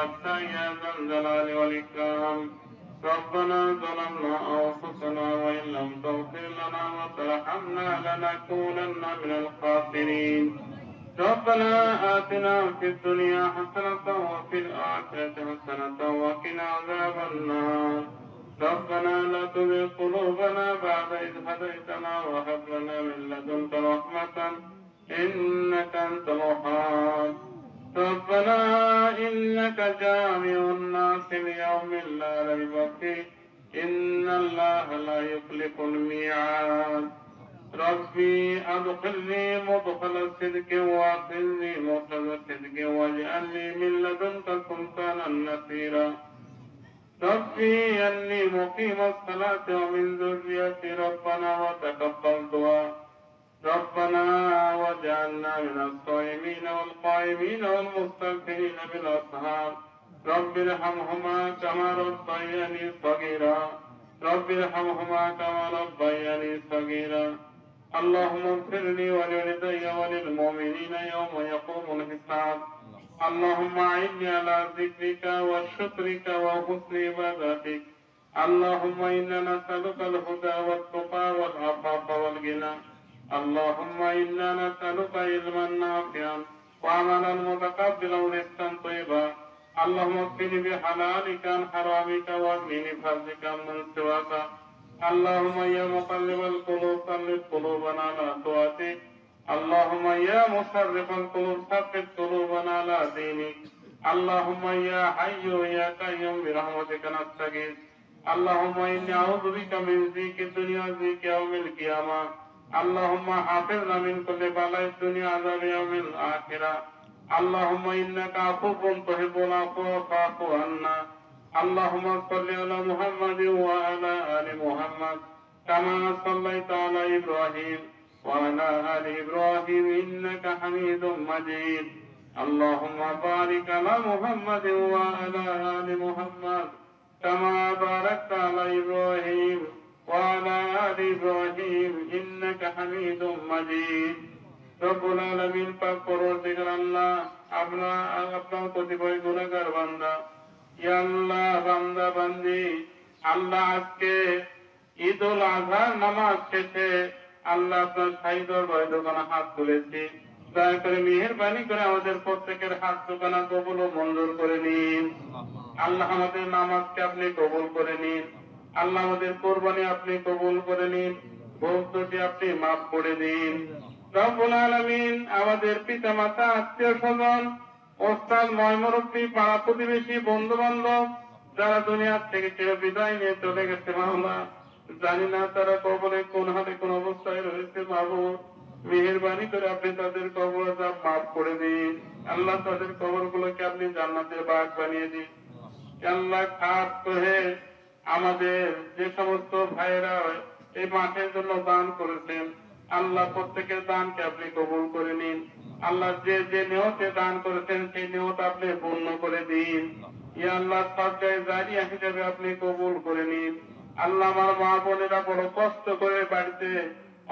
أردت يا ذا الجلال والإكرام. ربنا ظلمنا أنفسنا وإن لم تغفر لنا وترحمنا لنكونن من الخاسرين. ربنا آتنا في الدنيا حسنة وفي الآخرة حسنة وقنا عذاب النار. ربنا لا تزغ قلوبنا بعد إذ هديتنا وهب لنا من لدنك رحمة إنك أنت الوهاب. ربنا إنك جامع الناس ليوم لا ريب فيه. إن الله لا يخلف الميعاد. ربي أدخلني مدخل صدق وأخرجني مخرج صدق واجعل لي من لدنك سلطانا نصيرا. ربي أني مقيم الصلاة ومن ذريتي ربنا وتقبل دعاء. ربنا واجعلنا من الصائمين والقائمين والمستغفرين بالأسحار رب ارحمهما كما ربياني صغيرا رب ارحمهما كما ربياني صغيرا اللهم اغفر لي ولوالدي وللمؤمنين يوم يقوم الحساب اللهم أعني على ذكرك وشكرك وحسن عبادتك اللهم إنا نسألك الهدى والتقى والعفاف والغنى اللهم إنا نسألك علما نافعا وعملا متقبلا ورزقا طيبا اللهم اكفني بحلالك عن حرامك واغنني بفضلك من سواك اللهم يا مقلب القلوب ثبت قلوبنا على طاعتك اللهم يا مصرف القلوب ثبت قلوبنا على دينك اللهم يا حي يا قيوم برحمتك نستغيث اللهم إني أعوذ بك من ذيك الدنيا وذيك يوم القيامة اللهم حافظنا من كل بلاء الدنيا عذاب يوم الآخرة اللهم إنك عفو تحب العفو فاعف عنا اللهم صل على محمد وعلى آل محمد كما صليت على إبراهيم وعلى آل إبراهيم إنك حميد مجيد اللهم بارك على محمد وعلى آل محمد كما باركت على إبراهيم وعلى آل إبراهيم إنك حميد مجيد রব্বুল আলামিন পাক পরওয়ারদিগার আল্লাহ আমরা আপনার কতিপয় গুনাহগার বান্দা ইয়া আল্লাহ বান্দা বান্দি আল্লাহ আজকে ঈদুল আজহার নামাজ শেষে আল্লাহ আপনার সাই দরবারে দোকানে হাত তুলেছি দয়া করে মেহেরবানি করে আমাদের প্রত্যেকের হাত দোকানা কবুল ও মঞ্জুর করে নিন আল্লাহ আমাদের নামাজকে আপনি কবুল করে নিন আল্লাহ আমাদের কোরবানি আপনি কবুল করে নিন ভক্তটি আপনি মাফ করে দিন। রব্বুল আলামিন আমাদের পিতা মাতা আত্মীয় স্বজন, ওস্তাদ ময়মরব্বী পাড়া প্রতিবেশী বন্ধু বান্ধব যারা দুনিয়ার থেকে চির বিদায় নিয়ে চলে গেছে মাওলা জানি না তারা কবরে কোন হালে কোন অবস্থায় রয়েছে, বাবু। মেহেরবানি করে আপনি তাদের কবর যা মাফ করে দিন। আল্লাহ তাদের কবর গুলোকে আপনি জান্নাতের বাঘ বানিয়ে দিন। আল্লাহ খাস করে আমাদের যে সমস্ত ভাইয়েরা এই মাঠের জন্য দান করেছেন, আল্লাহ প্রত্যেকের দানকে আপনি কবুল করে নিন। আল্লাহ যে যে নিয়তে দান করেছেন, সেই নিয়ত আপনি পূর্ণ করে দিন। ইয়া আল্লাহ সজ্জায় জারিয়া হিসেবে আপনি কবুল করে নিন। আল্লাহ আমার মা বোনেরা বড় কষ্ট করে বাড়িতে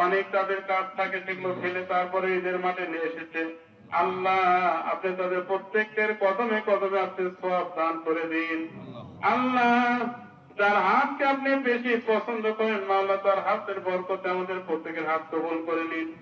অনেক তাদের কাজ থাকে সেগুলো ফেলে তারপরে ঈদের মাঠে নিয়ে এসেছে। আল্লাহ, আপনি তাদের প্রত্যেকের কদমে কদমে আপনি সব দান করে দিন। আল্লাহ যার হাতকে আপনি বেশি পছন্দ করেন, মাওলা, তার হাতের বরকতে আমাদের প্রত্যেকের হাত কবল করে নিন।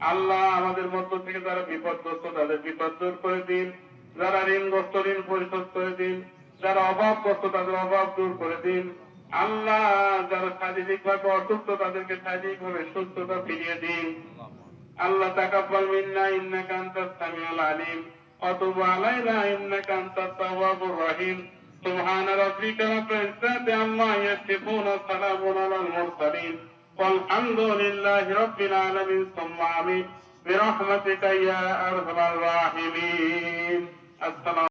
আল্লাহ আমাদের মধ্য থেকে যারা বিপদগ্রস্ত, তাদের বিপদ দূর করে দিন। যারা ঋণগ্রস্ত, ঋণ পরিশোধ করে দিন। যারা অভাবগ্রস্ত, তাদের অভাব দূর করে দিন। আল্লাহ যারা শারীরিক ভাবে অসুস্থ, তাদেরকে শারীরিক ভাবে সুস্থতা ফিরিয়ে দিন। আল্লাহ তাকাব্বাল মিন্না ইন্নাকা আনতাস সামিউল আলিম। অতবা আলাইনা ইন্নাকা আনতাত তাওয়াবুর রহিম। سبحان ربك رب العزة عما يصفون سلام على المرسلين والحمد لله رب العالمين. ثم آمين. برحمتك يا أرحم الراحمين. السلام